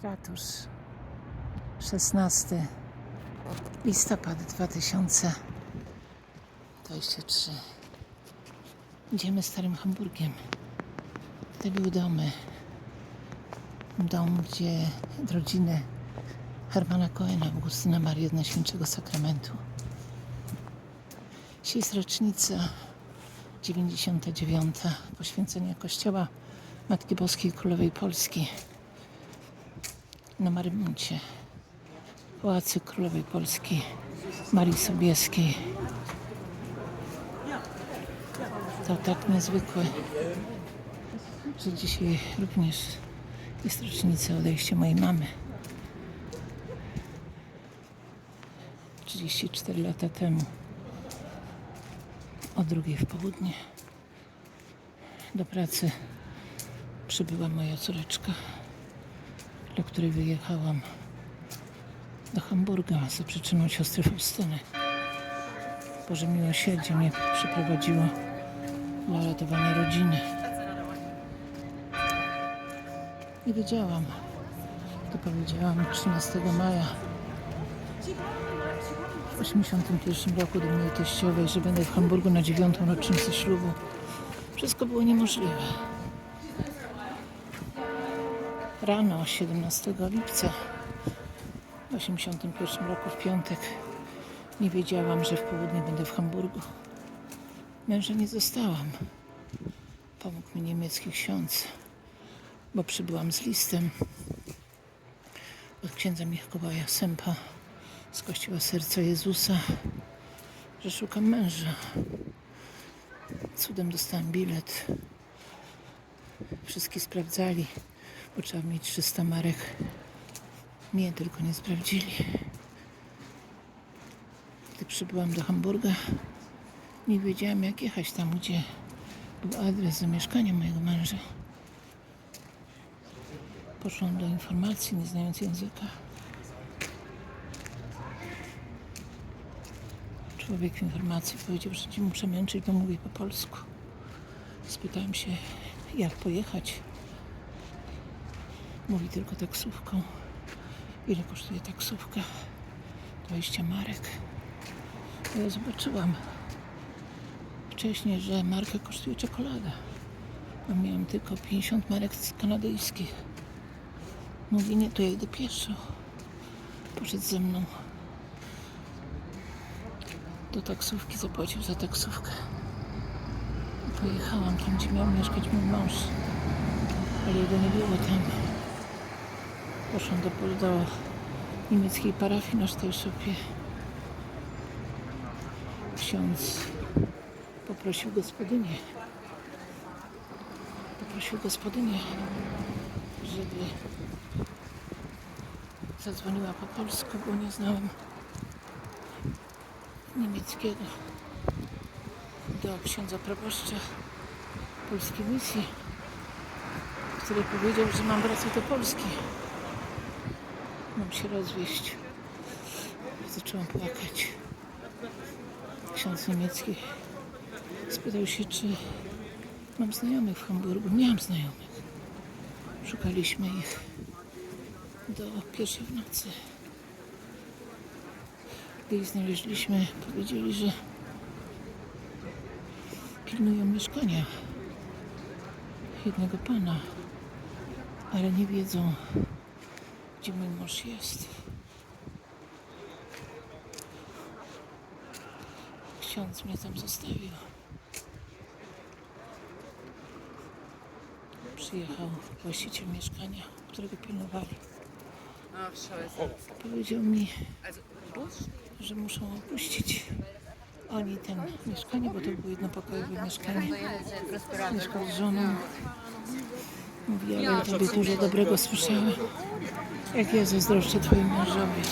Kratusz. 16 listopad 2023 Idziemy starym Hamburgiem. Tutaj były domy. Dom, gdzie rodziny Hermana Coena, Augustyna Marii od Najświętszego Sakramentu. Dzisiaj jest rocznica 99. poświęcenia Kościoła Matki Boskiej Królowej Polski na Marymuncie, Pałacu Królowej Polski Marii Sobieskiej. To tak niezwykłe, że dzisiaj również jest rocznica odejścia mojej mamy. 34 lata temu, o drugiej w południe, do pracy przybyła moja córeczka, do której wyjechałam do Hamburga za przyczyną siostry Faustyny. Boże miłosierdzie mnie przyprowadziło na ratowanie rodziny. Nie wiedziałam, to powiedziałam 13 maja w 81 roku do mojej teściowej, że będę w Hamburgu na dziewiątą rocznicę ślubu. Wszystko było niemożliwe. Rano 17 lipca w 81 roku w piątek nie wiedziałam, że w południe będę w Hamburgu. Męża nie zostałam. Pomógł mi niemiecki ksiądz, bo przybyłam z listem od księdza Mikołaja Sępa z Kościoła Serca Jezusa, że szukam męża. Cudem dostałam bilet. Wszystkie sprawdzali, bo trzeba mieć 300 marek. Mnie tylko nie sprawdzili. Gdy przybyłam do Hamburga, nie wiedziałam jak jechać tam, gdzie był adres zamieszkania mojego męża. Poszłam do informacji, nie znając języka. Człowiek w informacji powiedział, że ci muszę męczyć, bo mówię po polsku. Spytałem się, jak pojechać. Mówi tylko taksówką. Ile kosztuje taksówka? 20 marek. Ja zobaczyłam wcześniej, że marka kosztuje czekolada. A miałam tylko 50 marek kanadyjskich. Mówi, nie, to ja idę pieszo. Poszedł ze mną do taksówki, zapłacił za taksówkę. Pojechałam tam, gdzie miał mieszkać mój mąż. Ale jego nie było tam. Poszłam do, do niemieckiej parafii na Sztajszopie. Ksiądz poprosił gospodynię. Poprosił gospodynię, żeby zadzwoniła po polsku, bo nie znałam niemieckiego do księdza proboszcza polskiej misji, który powiedział, że mam wracać do Polski. Mam się rozwieść. Zaczęłam płakać. Ksiądz niemiecki spytał się, czy mam znajomych w Hamburgu. Miałam znajomych. Szukaliśmy ich do pierwszej w nocy. Gdy ich znaleźliśmy, powiedzieli, że pilnują mieszkania jednego pana, ale nie wiedzą, gdzie mój mąż jest. Ksiądz mnie tam zostawił. Przyjechał właściciel mieszkania, którego pilnowali. Powiedział mi, że muszą opuścić oni ten mieszkanie, bo to było jednopokojowe mieszkanie. Mieszkał z żoną. Mówi, ale tobie dużo dobrego słyszałem. Jak ja zazdroszczę twojemu mężowi.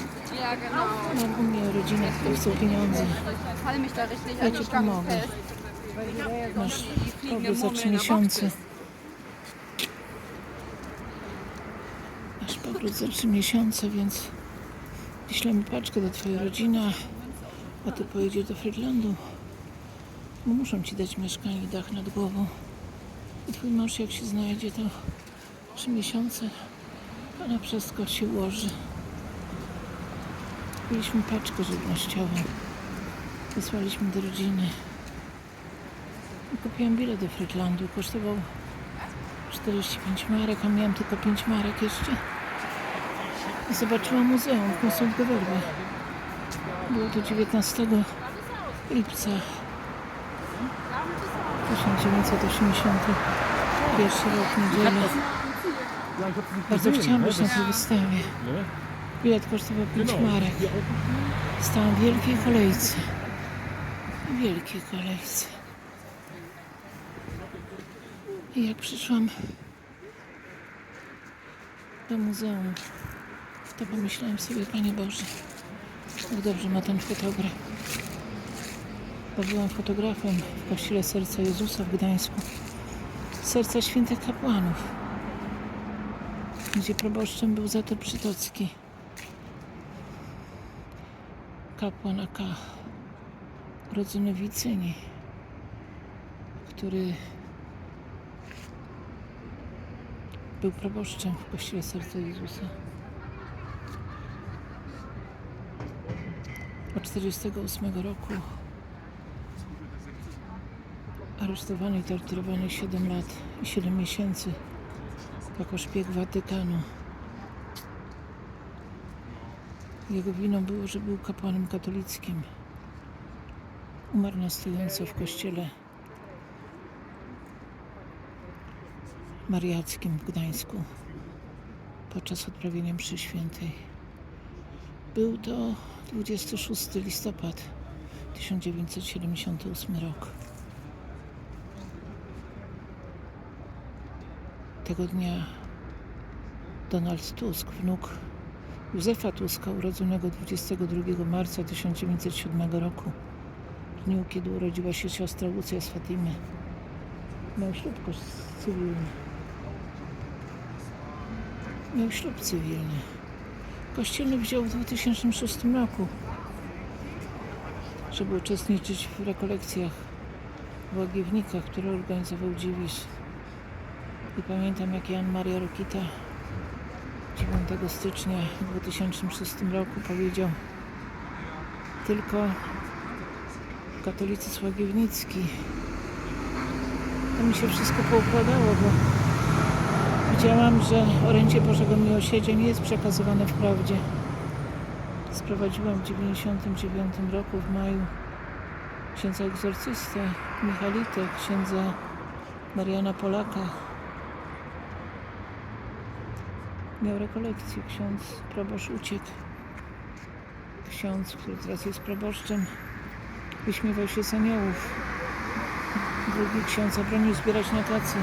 Mam u mnie rodzinę, która chcą pieniądze. Ja ci pomogę. Masz powrót za trzy miesiące. Masz powrót za trzy miesiące, więc wyślemy paczkę do twojej rodziny, a ty pojedziesz do Friedlandu. Bo muszą ci dać mieszkanie i dach nad głową. I twój mąż jak się znajdzie, to trzy miesiące Na wszystko się ułoży. Kupiliśmy paczkę żywnościową. Wysłaliśmy do rodziny. Kupiłam bilet do Frytlandu. Kosztował 45 marek, a miałam tylko 5 marek jeszcze. I zobaczyłam muzeum w Konstantynowie. Było to 19 lipca 1981 rok, niedziela. Bardzo chciałam być na tej wystawie. Bilet kosztował 5 marek. Stałam w wielkiej kolejce. W wielkiej kolejce. I jak przyszłam do muzeum, to pomyślałam sobie, Panie Boże, jak dobrze ma ten fotograf. Bo byłam fotografem w kościele Serca Jezusa w Gdańsku. Serca Świętych Kapłanów, gdzie proboszczem był Zator Przytocki. Kapłan AK, urodzony w Wicyni, który był proboszczem w kościele Serca Jezusa. Od 1948 roku aresztowany i torturowany 7 lat i 7 miesięcy jako szpieg Watykanu. Jego winą było, że był kapłanem katolickim. Umarł na stojąco w kościele mariackim w Gdańsku podczas odprawienia mszy świętej. Był to 26 listopad 1978 rok. Tego dnia Donald Tusk, wnuk Józefa Tuska, urodzonego 22 marca 1907 roku, w dniu, kiedy urodziła się siostra Lucja z Fatimy, miał ślub cywilny. Miał ślub cywilny. Kościelny wziął w 2006 roku, żeby uczestniczyć w rekolekcjach w Łagiewnikach, które organizował Dziwisz. I pamiętam, jak Jan Maria Rokita 9 stycznia 2006 roku powiedział tylko katolicy Słagiewnicki. To mi się wszystko poukładało, bo widziałam, że orędzie Bożego Miłosierdzia nie jest przekazywane w prawdzie. Sprowadziłam w 99 roku w maju księdza egzorcystę Michalitę, księdza Mariana Polaka. Miał rekolekcję, ksiądz proboszcz uciekł. Ksiądz, który teraz jest proboszczem, wyśmiewał się z aniołów. Drugi ksiądz zabronił zbierać na tacy.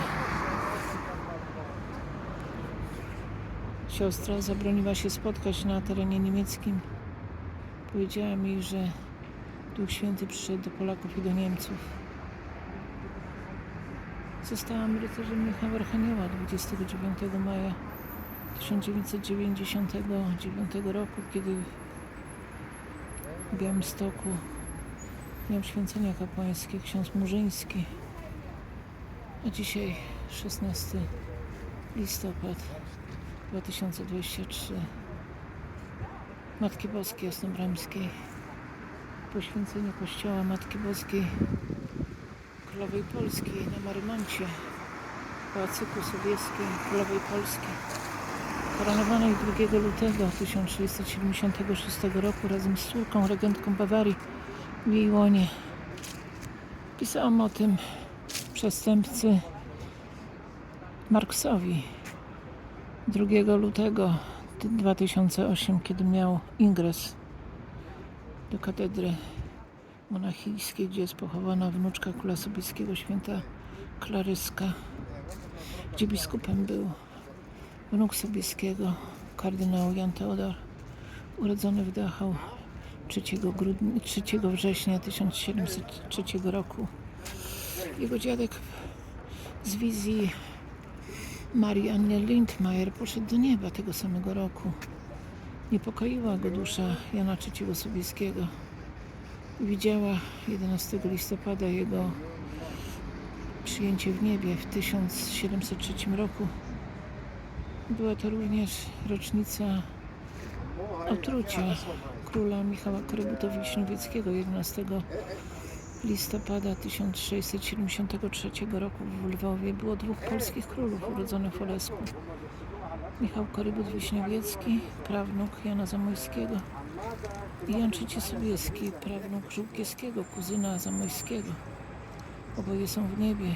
Siostra zabroniła się spotkać na terenie niemieckim. Powiedziała mi, że Duch Święty przyszedł do Polaków i do Niemców. Zostałam rycerzem Michała Archanioła 29 maja 1999 roku, kiedy w Białymstoku miał święcenia kapłańskie ksiądz Murzyński. A dzisiaj 16 listopad 2023 Matki Boskiej Jasnobramskiej poświęcenie kościoła Matki Boskiej Królowej Polskiej na Marymoncie Pałacyku Sobieskiej Królowej Polski koronowanej 2 lutego 1376 roku razem z córką regentką Bawarii w jej łonie. Pisałam o tym przestępcy Marksowi 2 lutego 2008, kiedy miał ingres do katedry monachijskiej, gdzie jest pochowana wnuczka króla Sobieskiego, święta Klaryska, gdzie biskupem był wnuk Sobieskiego, kardynał Jan Teodor, urodzony w Dachau 3, grudnia, 3 września 1703 roku. Jego dziadek z wizji Marii Anny Lindmayer poszedł do nieba tego samego roku. Niepokoiła go dusza Jana III Sobieskiego. Widziała 11 listopada jego przyjęcie w niebie w 1703 roku Była to również rocznica otrucia króla Michała Korybuta-Wiśniowieckiego 11 listopada 1673 roku w Lwowie było dwóch polskich królów urodzonych w Olesku. Michał Korybut-Wiśniowiecki, prawnuk Jana Zamojskiego i Jan III Sobieski, prawnuk Żółkiewskiego, kuzyna Zamojskiego. Oboje są w niebie,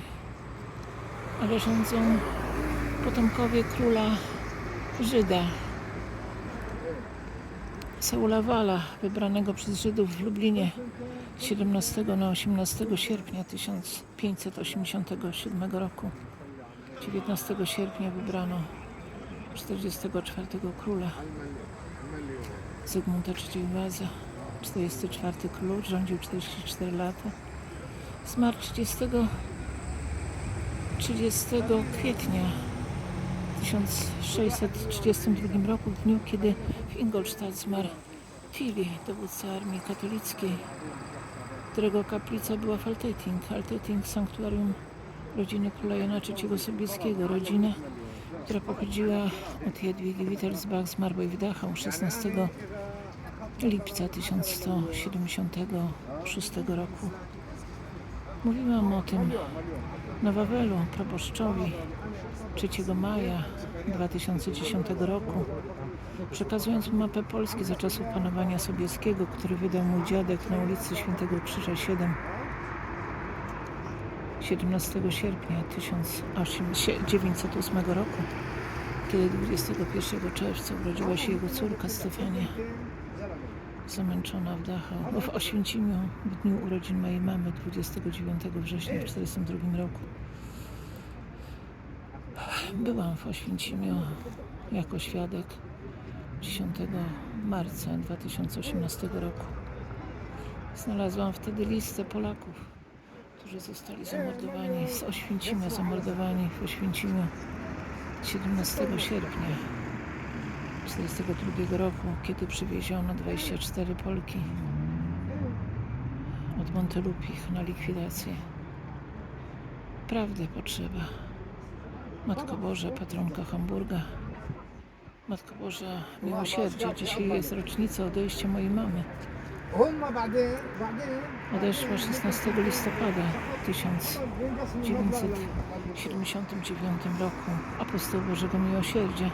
ale rządzą potomkowie króla Żyda, Saula Wala, wybranego przez Żydów w Lublinie 17 na 18 sierpnia 1587 roku. 19 sierpnia wybrano 44 króla Zygmunta III Waza. 44 król rządził 44 lata. Zmarł 30, 30 kwietnia 1632 roku, w dniu kiedy w Ingolstadt zmarł Tilly, dowódca armii katolickiej, którego kaplica była w Altetting. Altetting, sanktuarium rodziny króla Jana III Sobieskiego. Rodzina, która pochodziła od Jadwigi Wittelsbach, zmarłej w Dachau 16 lipca 1176 roku. Mówiłam o tym na Wawelu, proboszczowi 3 maja 2010 roku, przekazując mu mapę Polski za czasów panowania Sobieskiego, który wydał mu dziadek na ulicy Świętego Krzyża 7 17 sierpnia 1908 roku, kiedy 21 czerwca urodziła się jego córka Stefania, zamęczona w Dachau, w Oświęcimiu w dniu urodzin mojej mamy 29 września w 1942 roku. Byłam w Oświęcimiu jako świadek 10 marca 2018 roku. Znalazłam wtedy listę Polaków, którzy zostali zamordowani z Oświęcimia, zamordowani w Oświęcimiu 17 sierpnia 1942 roku, kiedy przywieziono 24 Polki od Montelupich na likwidację. Prawdy potrzeba. Matko Boże, patronka Hamburga. Matko Boże, miłosierdzie, dzisiaj jest rocznica odejścia mojej mamy. Odeszła 16 listopada 1979 roku apostoł Bożego Miłosierdzia.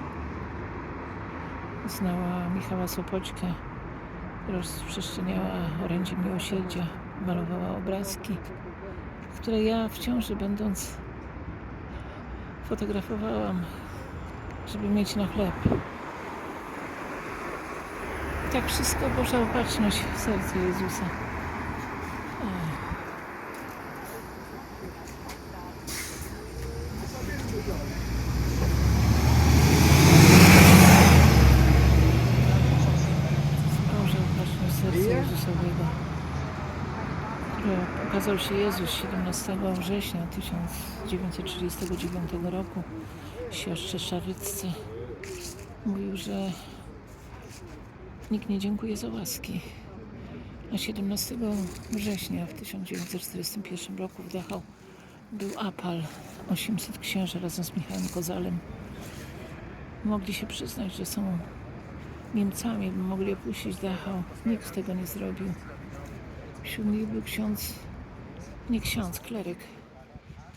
Znała Michała Sopoćkę, rozprzestrzeniała orędzie miłosierdzia, malowała obrazki, które ja w ciąży będąc fotografowałam, żeby mieć na chleb. Tak wszystko Boża opatrzność w sercu Jezusa. Ech. Boża opatrzność serca Jezusowego. które Ukazał się Jezus 17 września 1939 roku siostrze Szarycce. Mówił, że Nikt nie dziękuje za łaski. A 17 września w 1941 roku w Dachau był apal 800 księży razem z Michałem Kozalem. Mogli się przyznać, że są Niemcami, by mogli opuścić Dachau. Nikt tego nie zrobił. Wśród nich był ksiądz, nie ksiądz, kleryk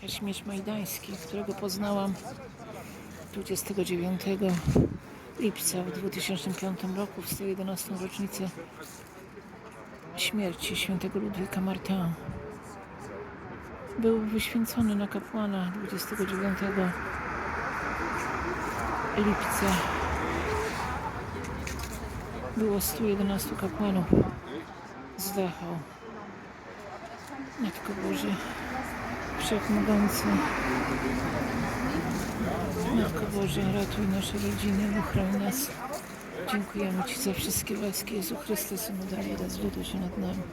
Kazimierz Majdański, którego poznałam 29 lipca w 2005 roku, w 111 rocznicę śmierci świętego Ludwika Martin. Był wyświęcony na kapłana 29 lipca. Było 111 kapłanów z Dachau. Matko Boże, Wszechmogący, Matko Boże, ratuj nasze rodziny, uchroń nas. Dziękujemy Ci za wszystkie łaski Jezu Chryste, Synu Dawida, zlituj się nad nami.